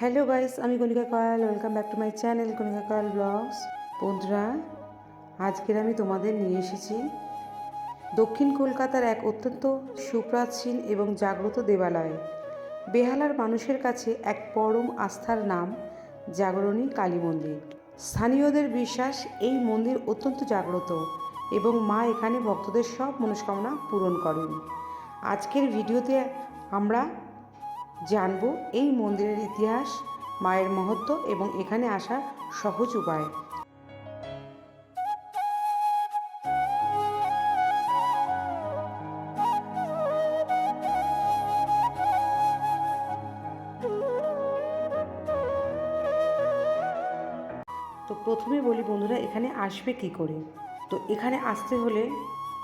Hello guys, আমি Kanika Koyal, welcome back to my channel Kanika Koyal vlogs. বন্ধুরা আজকের আমি তোমাদের নিয়ে এসেছি দক্ষিণ কলকাতার এক অত্যন্ত সুপ্রাচীন এবং জাগ্রত দেবালয়। বেহালার মানুষের কাছে এক পরম আস্থার নাম জাগরণী কালী মন্দির। স্থানীয়দের বিশ্বাস এই মন্দির অত্যন্ত জাগ্রত এবং মা এখানে ভক্তদের সব মনস্কামনা পূরণ করেন। আজকের ভিডিওতে আমরা জানব এই মন্দিরের ইতিহাস, মায়ের মহত্ব এবং এখানে আসার সহজ উপায়। তো প্রথমে বলি বন্ধুরা, এখানে আসবে কি করে? তো এখানে আসতে হলে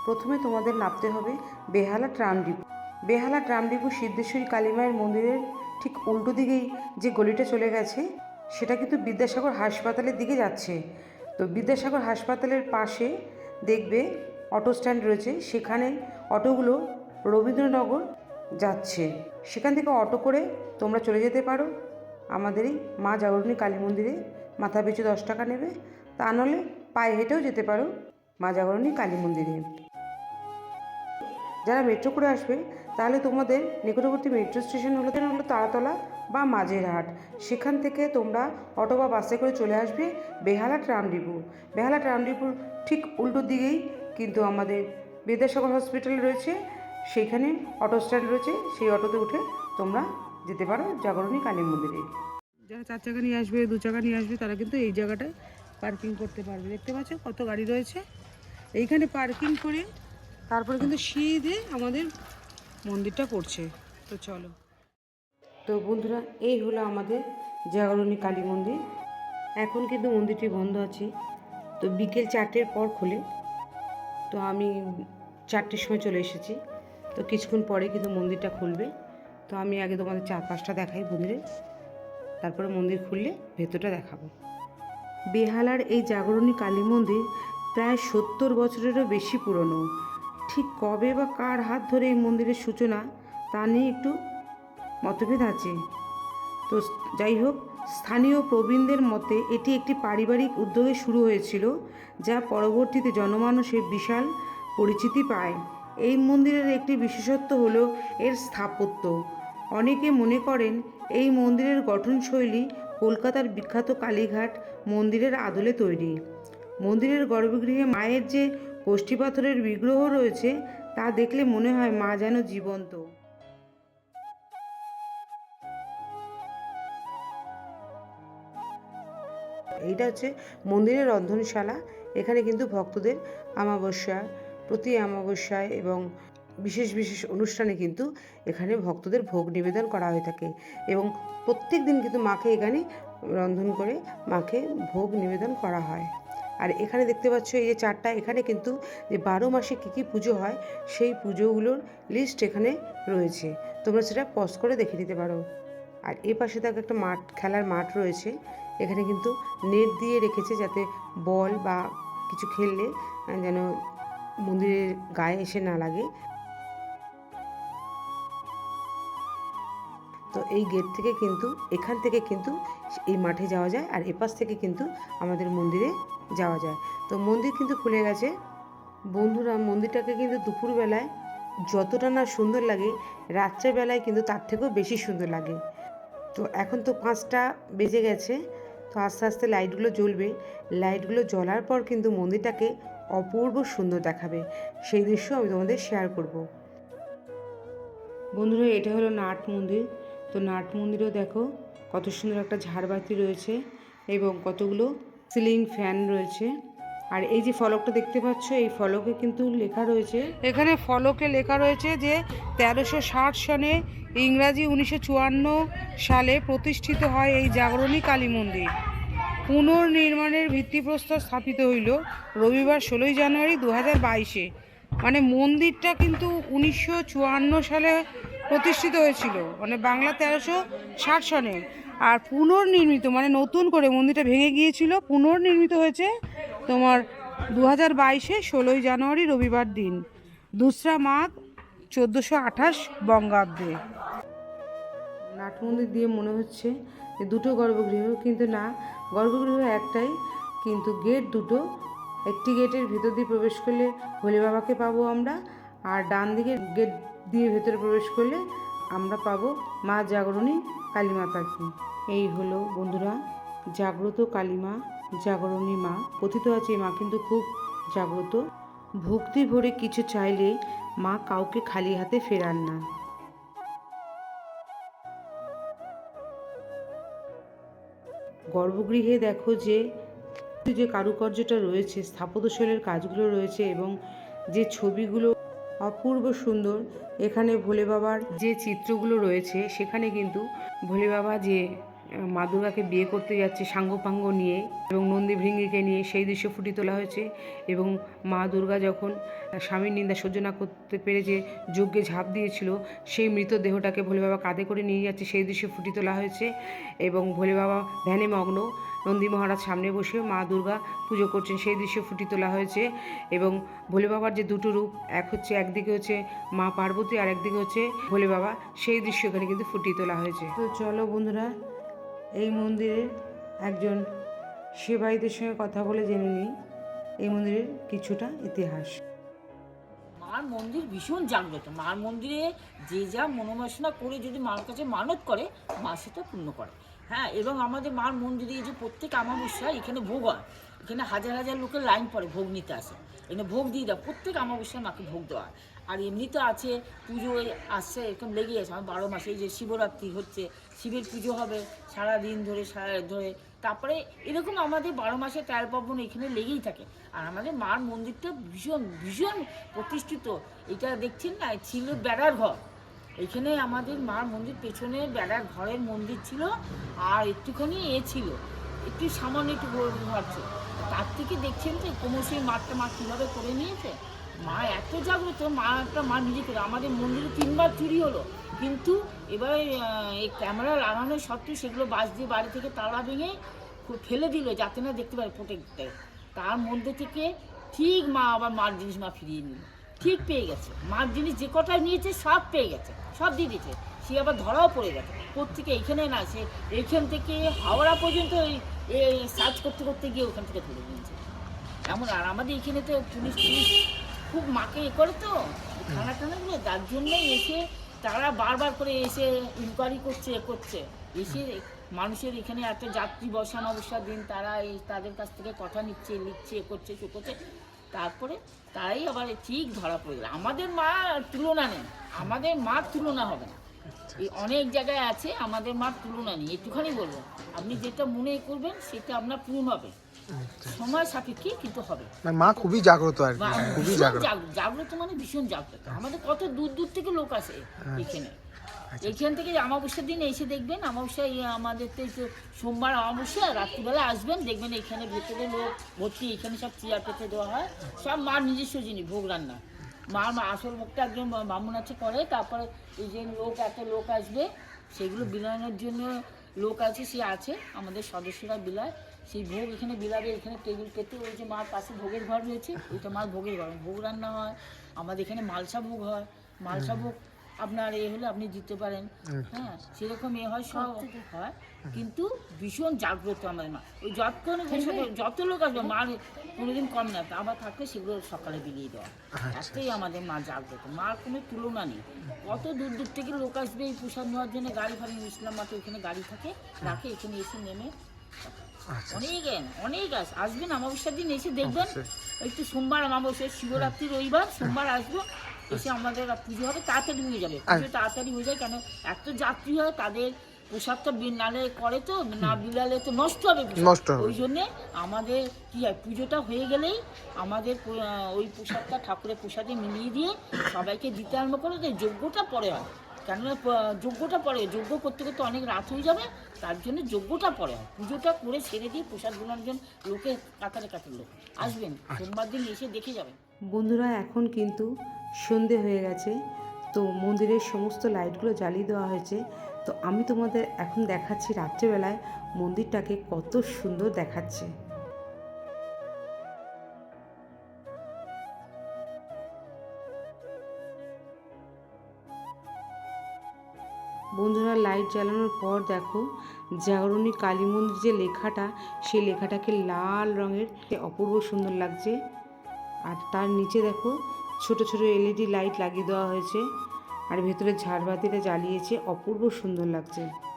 প্রথমে তোমাদের নামতে হবে Behala tram depot. Behala tram depot Siddheshwari কালীমায়ের মন্দিরের ঠিক উল্টো দিকেই যে গলিটা চলে গেছে, সেটা কিন্তু বিদ্যাসাগর হাসপাতালের দিকে যাচ্ছে। তো বিদ্যাসাগর হাসপাতালের পাশে দেখবে অটো স্ট্যান্ড রয়েছে, সেখানে অটোগুলো রবীন্দ্রনগর যাচ্ছে। সেখান থেকে অটো করে তোমরা চলে যেতে পারো। আমাদের এই মা জাগরণী কালী মন্দিরে মাথা পিছু দশ টাকা নেবে। তা নাহলে পায়ে হেঁটেও যেতে পারো মা জাগরণী কালী মন্দিরে। যারা মেট্রো করে আসবে, তাহলে তোমাদের নিকটবর্তী মেট্রো স্টেশন হলো হলো তারাতলা বা মাঝেরহাট সেখান থেকে তোমরা অটো বা বাসে করে চলে আসবে Behala tram depot Behala tram ডিপোর ঠিক উল্টো দিকেই কিন্তু আমাদের বিদ্যাসাগর হসপিটাল রয়েছে। সেইখানে অটো স্ট্যান্ড রয়েছে। সেই অটোতে উঠে তোমরা যেতে পারো জাগরণী কালী মন্দিরে। যারা চার চাকা নিয়ে আসবে, দু চাকা নিয়ে আসবে, তারা কিন্তু এই জায়গাটায় পার্কিং করতে পারবে। দেখতে পাচ্ছ কত গাড়ি রয়েছে? এইখানে পার্কিং করে তারপরে কিন্তু সিঁড়ি আমাদের মন্দিরটা পড়ছে। তো চলো। তো বন্ধুরা, এই হলো আমাদের জাগরণী কালী মন্দির। এখন কিন্তু মন্দিরটি বন্ধ আছে। তো বিকেল চারটের পর খোলে। তো আমি চারটের সময় চলে এসেছি। তো কিছুক্ষণ পরে কিন্তু মন্দিরটা খুলবে। তো আমি আগে তোমাদের চার পাঁচটা দেখাই মন্দিরে তারপরে মন্দির খুললে ভেতরটা দেখাবো। বেহালার এই জাগরণী কালী মন্দির প্রায় সত্তর বছরেরও বেশি পুরনো। ঠিক কবে বা কার হাত ধরে এই মন্দিরের সূচনা তা নিয়ে একটু মতভেদ আছে। তো যাই হোক, স্থানীয় প্রবীণদের মতে এটি একটি পারিবারিক উদ্যোগে শুরু হয়েছিল, যা পরবর্তীতে জনমানুষের বিশাল পরিচিতি পায়। এই মন্দিরের একটি বিশেষত্ব হলো এর স্থাপত্য। অনেকে মনে করেন এই মন্দিরের গঠনশৈলী কলকাতার বিখ্যাত কালীঘাট মন্দিরের আদলে তৈরি। মন্দিরের গর্ভগৃহে মায়ের যে পাথরের বিগ্রহ রয়েছে, তা দেখলে মনে হয় মা যেন জীবন্ত। এইটা হচ্ছে মন্দিরের রন্ধনশালা। এখানে কিন্তু ভক্তদের অমাবস্যা, প্রতি অমাবস্যায় এবং বিশেষ বিশেষ অনুষ্ঠানে কিন্তু এখানে ভক্তদের ভোগ নিবেদন করা হয়ে থাকে এবং প্রত্যেক দিন কিন্তু মাকে এখানে রন্ধন করে মাকে ভোগ নিবেদন করা হয়। আর এখানে দেখতে পাচ্ছ এই যে চারটা, এখানে কিন্তু যে বারো মাসে কী কী পুজো হয়, সেই পুজোগুলোর লিস্ট এখানে রয়েছে। তোমরা সেটা পজ করে দেখে নিতে পারো। আর এ পাশে দেখো একটা মাঠ, খেলার মাঠ রয়েছে। এখানে কিন্তু নেট দিয়ে রেখেছে যাতে বল বা কিছু খেললে যেন মন্দিরের গায়ে এসে না লাগে। তো এই গেট থেকে কিন্তু, এখান থেকে কিন্তু এই মাঠে যাওয়া যায়। আর এপাশ থেকে কিন্তু আমাদের মন্দিরে যাওয়া যায়। তো মন্দির কিন্তু খুলে গেছে। বন্ধুরা, মন্দিরটাকে কিন্তু দুপুরবেলায় যতটা না সুন্দর লাগে, রাত্রেবেলায় কিন্তু তার থেকেও বেশি সুন্দর লাগে। তো এখন তো পাঁচটা বেজে গেছে, তো আস্তে আস্তে লাইটগুলো জ্বলবে। লাইটগুলো জ্বলার পর কিন্তু মন্দিরটাকে অপূর্ব সুন্দর দেখাবে। সেই দৃশ্য আমি তোমাদের শেয়ার করব। বন্ধুরা, এটা হলো নাট মন্দির। তো নাট মন্দিরেও দেখো কত সুন্দর একটা ঝাড়বাতি রয়েছে এবং কতগুলো সিলিং ফ্যান রয়েছে। আর এই যে ফলকটা দেখতে পাচ্ছ, এই ফলকে কিন্তু লেখা রয়েছে। এখানে ফলকে লেখা রয়েছে যে, তেরোশো ষাট সনে ইংরাজি উনিশশো চুয়ান্ন সালে প্রতিষ্ঠিত হয় এই জাগরণী কালী মন্দির। পুনর্নির্মাণের ভিত্তিপ্রস্তর স্থাপিত হইল রবিবার ষোলোই জানুয়ারি দু হাজার বাইশে। মানে মন্দিরটা কিন্তু উনিশশো চুয়ান্ন সালে প্রতিষ্ঠিত হয়েছিল। মানে বাংলা তেরোশো ষাট সনে। আর পুনর্নির্মিত মানে নতুন করে মন্দিরটা ভেঙে গিয়েছিল, পুনর্নির্মিত হয়েছে তোমার দু হাজার বাইশে ষোলোই জানুয়ারি, রবিবার দিন। দোসরা মাঘ চোদ্দোশো আঠাশ বঙ্গাব্দে। কাঠ মন্দির দিয়ে মনে হচ্ছে যে দুটো গর্ভগৃহ, কিন্তু না, গর্ভগৃহ একটাই, কিন্তু গেট দুটো। একটি গেটের ভেতর দিয়ে প্রবেশ করলে ভোলে বাবাকে পাবো আমরা, আর ডান দিকে গেট দিয়ে ভেতরে প্রবেশ করলে আমরা পাবো মা জাগরণী কালী মাতাকে। এই হলো বন্ধুরা, জাগ্রত কালীমা জাগরণী মা। কথিত আছে, মা কিন্তু খুব জাগ্রত। ভক্তি ভরে কিছু চাইলে মা কাউকে খালি হাতে ফেরান না। গর্ভগৃহে দেখো যে যে কারুকার্যটা রয়েছে, স্থাপত্যশৈলের কাজগুলো রয়েছে এবং যে ছবিগুলো অপূর্ব সুন্দর। এখানে ভোলে বাবার যে চিত্রগুলো রয়েছে, সেখানে কিন্তু ভোলে বাবা যে মা দুর্গাকে বিয়ে করতে যাচ্ছে সাঙ্গপাঙ্গ নিয়ে এবং নন্দী ভৃঙ্গিকে নিয়ে, সেই দৃশ্য ফুটিয়ে তোলা হয়েছে এবং মা দুর্গা যখন স্বামীর নিন্দা সহ্য না করতে পেরে যে যজ্ঞে ঝাঁপ দিয়েছিল, সেই মৃতদেহটাকে ভোলে বাবা কাঁধে করে নিয়ে যাচ্ছে, সেই দৃশ্য ফুটিয়ে তোলা হয়েছে এবং ভোলে বাবা ধ্যানে মগ্ন। নন্দী মহারাজ সামনে বসে মা দুর্গা পুজো করছেন। সেই দৃশ্য ফুটিয়ে তোলা হয়েছে এবং ভোলে বাবার যে দুটো রূপ, এক হচ্ছে একদিকে হচ্ছে মা পার্বতী আর একদিকে হচ্ছে ভোলে বাবা, সেই দৃশ্য এখানে কিন্তু ফুটিয়ে তোলা হয়েছে। তো চলো বন্ধুরা, এই মন্দিরের একজন সেবাইদের সঙ্গে কথা বলে জেনে নিই। এই মন্দিরের কিছুটা ইতিহাস। মার মন্দির ভীষণ জাগ্রত। মার মন্দিরে যে যা মনোবাসনা করে যদি মার কাছে মানত করে, মা সেটা পূর্ণ করে। হ্যাঁ এবং আমাদের মার মন্দিরে যে প্রত্যেক আমাবস্যা এখানে ভোগ হয়, এখানে হাজার হাজার লোকের লাইন পড়ে ভোগ নিতে আসে। এখানে ভোগ দিয়ে দেয় প্রত্যেক আমাবস্যায় মাকে ভোগ দেওয়া হয়। আর এমনিতে আছে পুজো আসছে, এরকম লেগেই আছে। আমার বারো মাসে এই যে শিবরাত্রি হচ্ছে, শিবের পুজো হবে সারা দিন ধরে, সারা ধরে। তারপরে এরকম আমাদের বারো মাসে তেরো পার্বণ এখানে লেগেই থাকে। আর আমাদের মার মন্দিরটা ভীষণ ভীষণ প্রতিষ্ঠিত। এটা দেখছেন না? ছিল বেড়ার ঘর। এখানে আমাদের মার মন্দির পেছনে বেড়ার ঘরের মন্দির ছিল, আর একটুখানি এ ছিল। একটু সামান্য একটু ঘর- ছিল। তার থেকে দেখছেন যে ক্রমশই মাঠটা মা কীভাবে করে নিয়েছে? মা এত জাগ্রত, মা একটা মা নিজে করে। আমাদের মন্দিরে তিনবার চুরি হলো। কিন্তু এবারে এই ক্যামেরা লাগানো সত্ত্বেও সেগুলো বাস দিয়ে বাড়ি থেকে তালা ভেঙে ফেলে দিল, যাতে না দেখতে পারে প্রোটেক্টে তার মধ্যে থেকে ঠিক মা আবার মার জিনিস মা ফিরিয়ে নিল। ঠিক পেয়ে গেছে। মার জিনিস যে কটা নিয়েছে, সব পেয়ে গেছে, সব দিয়ে দিয়েছে। সে আবার ধরাও পড়ে গেছে। কোথেকে এখানে না, সে এইখান থেকে হাওড়া পর্যন্ত সার্চ করতে করতে গিয়ে ওখান থেকে ধরে নিয়েছে। এমন, আর আমাদের এখানে তো পুলিশ পুলিশ খুব মাকে এ করে তো, থানা টানাগুলো যার জন্যই এসে তারা বারবার করে এসে ইনকোয়ারি করছে, এ করছে। এসে মানুষের এখানে এত যাত্রী বসা অমাবস্যার দিন তারা এই তাদের কাছ থেকে কথা নিচ্ছে, লিখছে, এ করছে, সে করছে। তারপরে তারাই আবার ঠিক ধরা পড়ে গেল। আমাদের মা তুলনা নেই আমাদের মার তুলনা হবে না। এই অনেক জায়গায় আছে আমাদের মার তুলনা নেই একটুখানি বলব। আপনি যেটা মনে করবেন সেটা আপনার পূর্ণ হবে। সময় সাপেক্ষে কিন্তু হবে। মা খুবই জাগ্রত আর খুবই জাগ্রত। জাগ্রত মানে ভীষণ জাগ্রত। আমাদের কত দূর দূর থেকে লোক আসে এখানে। আচ্ছা। এখান থেকে অমাবস্যার দিন এসে দেখবেন অমাবস্যা আমাদের তো সোমবার অমাবস্যা রাত্রিবেলা আসবেন দেখবেন এখানে ভেতরে লোক ভর্তি এখানে সব চেয়ার পেতে দেওয়া হয়। সব মার নিজস্ব জিনিস ভোগ রান্না। মার মা আসল মুখটা একজন বামুন আছে করে তারপরে এই যে লোক এত লোক আসবে সেগুলো বিলানোর জন্য লোক আছে সে আছে আমাদের সদস্যরা বিলায়। সেই ভোগ এখানে বিলাবে এখানে টেবিল পেতে ওই যে মার পাশে ভোগের ঘর রয়েছে ওইটা মার ভোগের ঘর। ভোগ রান্না হয় আমাদের এখানে মালসা ভোগ হয়। মালসা ভোগ আপনার এ হলে আপনি দিতে পারেন। হ্যাঁ সেরকম এ হয় সব হয়। কিন্তু ভীষণ জাগ্রত আমার মা। ওই যতক্ষণ যত লোক আসবে মার কোনোদিন কম না। আবার থাকলে সেগুলো সকালে বিলিয়ে দেওয়া। এতই আমাদের মা জাগ্রত। মার কোনো তুলনা নেই। কত দূর দূর থেকে লোক আসবে এই প্রসাদ নেওয়ার জন্য? গাড়ি ফাড়ি ইসলাম মাঠে ওখানে গাড়ি থাকে রাখে এখানে এসে নেমে। আচ্ছা অনেক এন, অনেক আস আসবেন অমাবস্যার দিন এসে দেখবেন। একটু সোমবার অমাবস্যা শিবরাত্রি রবিবার সোমবার আসব। এসে আমাদের পুজো হবে তাড়াতাড়ি হয়ে যাবে। পুজো তাড়াতাড়ি হয়ে যায় কেন? এত যাত্রী হয় তাদের প্রসাদটা বিন- নালে করে তো না বিলালে তো নষ্ট হবে নষ্ট হবে। ওই জন্যে আমাদের কি হয় পুজোটা হয়ে গেলেই আমাদের ওই প্রসাদটা ঠাকুরের প্রসাদে মিলিয়ে দিয়ে সবাইকে দিতে আরম্ভ করে যে যজ্ঞটা পরে হয়। কেননা যজ্ঞটা পরে যজ্ঞ করতে করতে অনেক রাত হয়ে যাবে তার জন্য যজ্ঞটা পরে হয়। পুজোটা করে ছেড়ে দিয়ে প্রসাদগুলোর জন্য লোকে কাতারে কাতার লোক। আসবেন সোমবার দিন এসে দেখে যাবেন। বন্ধুরা এখন কিন্তু সন্ধে হয়ে গেছে। তো মন্দিরের সমস্ত লাইটগুলো জ্বালিয়ে দেওয়া হয়েছে। তো আমি তোমাদের এখন দেখাচ্ছি রাত্রেবেলায় মন্দিরটাকে কত সুন্দর দেখাচ্ছে। বন্ধুরা, লাইট জ্বালানোর পর দেখো, জাগরণী কালী মন্দির যে লেখাটা, সেই লেখাটাকে লাল রঙের, অপূর্ব সুন্দর লাগছে। আর তার নিচে দেখো ছোট ছোট এলইডি লাইট লাগিয়ে দেওয়া হয়েছে। আর ভেতরে ঝাড়বাতিটা জ্বালিয়েছে। অপূর্ব সুন্দর লাগছে।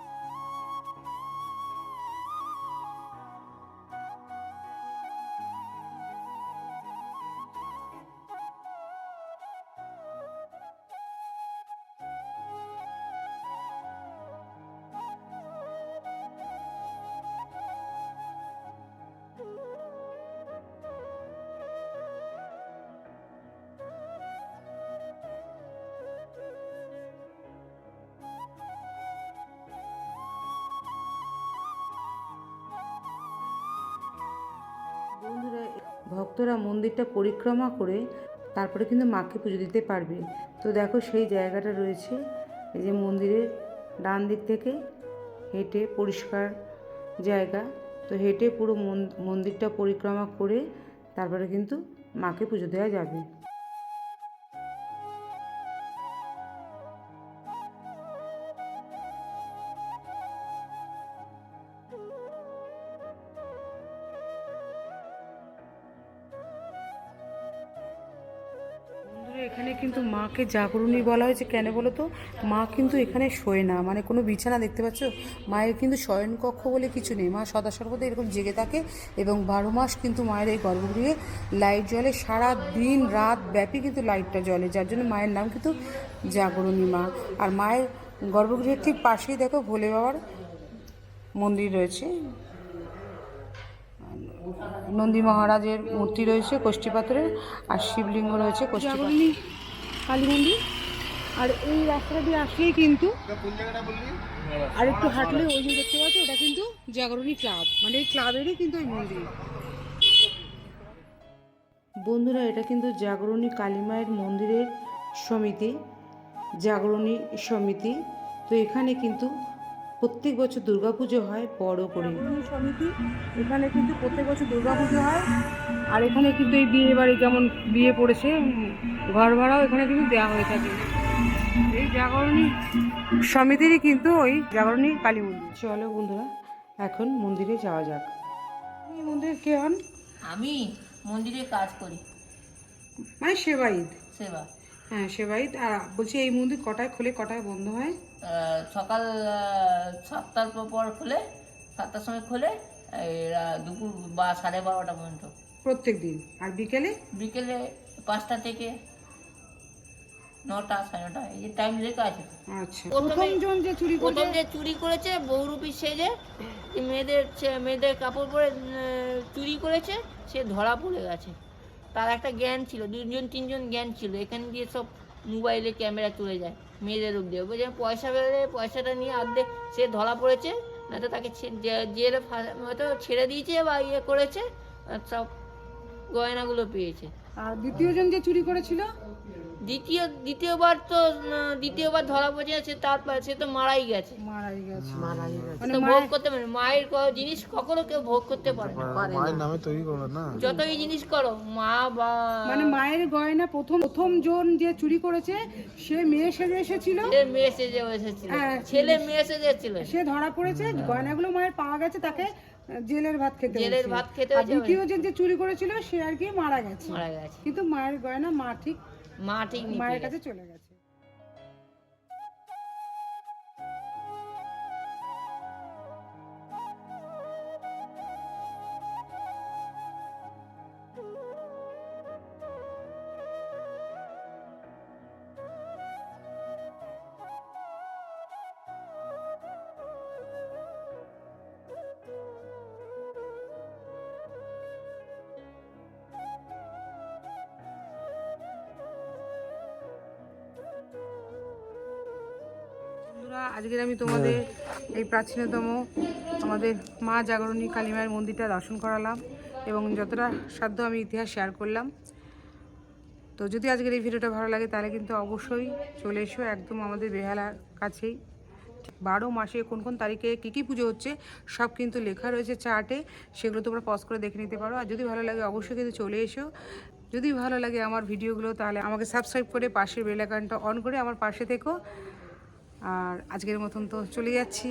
ভক্তরা মন্দিরটা পরিক্রমা করে তারপরে কিন্তু মাকে পুজো দিতে পারবে। তো দেখো সেই জায়গাটা রয়েছে। এই যে মন্দিরের ডান দিক থেকে হেঁটে পরিষ্কার জায়গা। তো হেঁটে পুরো মন- মন্দিরটা পরিক্রমা করে তারপরে কিন্তু মাকে পুজো দেওয়া যাবে। এখানে কিন্তু মাকে জাগরণী বলা হয়েছে। কেন বলো তো? মা কিন্তু এখানে শোয় না। মানে কোনো বিছানা দেখতে পাচ্ছ? মায়ের কিন্তু শয়ন কক্ষ বলে কিছু নেই। মা সদা সর্বদা এরকম জেগে থাকে এবং বারো মাস কিন্তু মায়ের এই গর্ভগৃহে লাইট জ্বলে। সারা দিন রাত ব্যাপী কিন্তু লাইটটা জ্বলে, যার জন্য মায়ের নাম কিন্তু জাগরণী মা। আর মায়ের গর্ভগৃহের ঠিক পাশেই দেখো ভোলে বাবার মন্দির রয়েছে। নন্দী মহারাজের মূর্তি রয়েছে কোষ্ঠী পাথরের আর শিবলিঙ্গ রয়েছে কোষ্ঠী কালী মন্দির আর এই রাস্তাটা দিয়ে আসলেই কিন্তু আর একটু হাঁটলে ওই যে দেখতে পাচ্ছি ওটা কিন্তু জাগরণী ক্লাব মানে এই ক্লাবেরই কিন্তু ওই মন্দির। বন্ধুরা এটা কিন্তু জাগরণী কালীমায়ের মন্দিরের সমিতি জাগরণী সমিতি। তো এখানে কিন্তু প্রত্যেক বছর দুর্গাপুজো হয় বড় করে। সমিতি এখানে কিন্তু প্রত্যেক বছর দুর্গা পুজো হয়। আর এখানে কিন্তু এই বিয়ে বাড়ি যেমন বিয়ে পড়েছে ঘর ভাড়াও এখানে কিন্তু দেওয়া হয়ে থাকে। এই জাগরণী সমিতিরই কিন্তু ওই জাগরণী কালী মন্দির। চলো বন্ধুরা এখন মন্দিরে যাওয়া যাক। এই মন্দির কে হন? আমি মন্দিরে কাজ করি। মানে সেবাইদ সেবা। হ্যাঁ সেবাইদ আর বলছি এই মন্দির কটায় খোলে কটায় বন্ধ হয়? সকাল সাতটার পর খুলে সাতটার সময় খুলে এই, রা- দুপুর বা সাড়ে বারোটা পর্যন্ত। প্রত্যেক দিন আর বিকেলে? বিকেলে পাঁচটা থেকে নটা সাড়ে নটা এই যে টাইম লেখা আছে। আচ্ছা। যে চুরি প্রথম যে চুরি করেছে বহুরূপী সেজে মেয়েদের মেয়েদের কাপড় পরে চুরি করেছে সে ধরা পড়ে গেছে। তার একটা জ্ঞান ছিল দুজন তিনজন জ্ঞান ছিল। এখানে দিয়ে সব মোবাইলে ক্যামেরা চলে যায়, মেয়েদের রূপ দিয়ে। বলছে, পয়সা বেরোলে পয়সাটা নিয়ে অর্ধেক সে ধরা পড়েছে নয়তো তাকে জেলে হয়তো ছেড়ে দিয়েছে বা ইয়ে করেছে সব গয়নাগুলো পেয়েছে। আর দ্বিতীয় জন যে চুরি করেছিল? দ্বিতীয় দ্বিতীয়বার তো দ্বিতীয়বার ধরা পড়েছে সে তার সে তো মারাই গেছে। মারাই গেছে। মানে ভোগ করতে পারে মায়ের জিনিস কখনো কেউ ভোগ করতে পারে না। মায়ের নামে তৈরি করবে না। যতই জিনিস করো মা বা মানে মায়ের গয়না প্রথম প্রথম জন যে চুরি করেছে সে মেয়ে সেজে এসেছিল। ছেলে মেয়ে সেজে এসেছিল। হ্যাঁ। ছেলে মেয়ে সেজে ছিল সে ধরা পড়েছে গয়নাগুলো মায়ের পাওয়া গেছে তাকে জেলের ভাত খেতে জেলের ভাত খেতে আর দ্বিতীয় যে চুরি করেছিল সে আর কি মারা গেছে। মারা গেছে। কিন্তু মায়ের গয়না মা ঠিক মা ঠিক মায়ের কাছে চলে গেছে। আজকের আমি তোমাদের এই প্রাচীনতম আমাদের মা জাগরণী কালী মায়ের মন্দিরটা দর্শন করালাম এবং যতটা সাধ্য আমি ইতিহাস শেয়ার করলাম। তো যদি আজকের এই ভিডিওটা ভালো লাগে, তাহলে কিন্তু অবশ্যই চলে এসো একদম আমাদের বেহালার কাছেই। বারো মাসে কোন কোন তারিখে কী কী পুজো হচ্ছে, সব কিন্তু লেখা রয়েছে চার্টে সেগুলো তোমরা পজ করে দেখে নিতে পারো। আর যদি ভালো লাগে, অবশ্যই কিন্তু চলে এসো। যদি ভালো লাগে আমার ভিডিওগুলো তাহলে আমাকে সাবস্ক্রাইব করে পাশের বেল আইকনটা অন করে আমার পাশে থেকো। আর আজকের মতন তো চলে যাচ্ছি।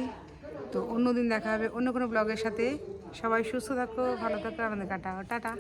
তো অন্য দিন দেখা হবে অন্য কোনো ব্লগের সাথে। সবাই সুস্থ থাকো, ভালো থাকো আমাদের কাটা টাটা।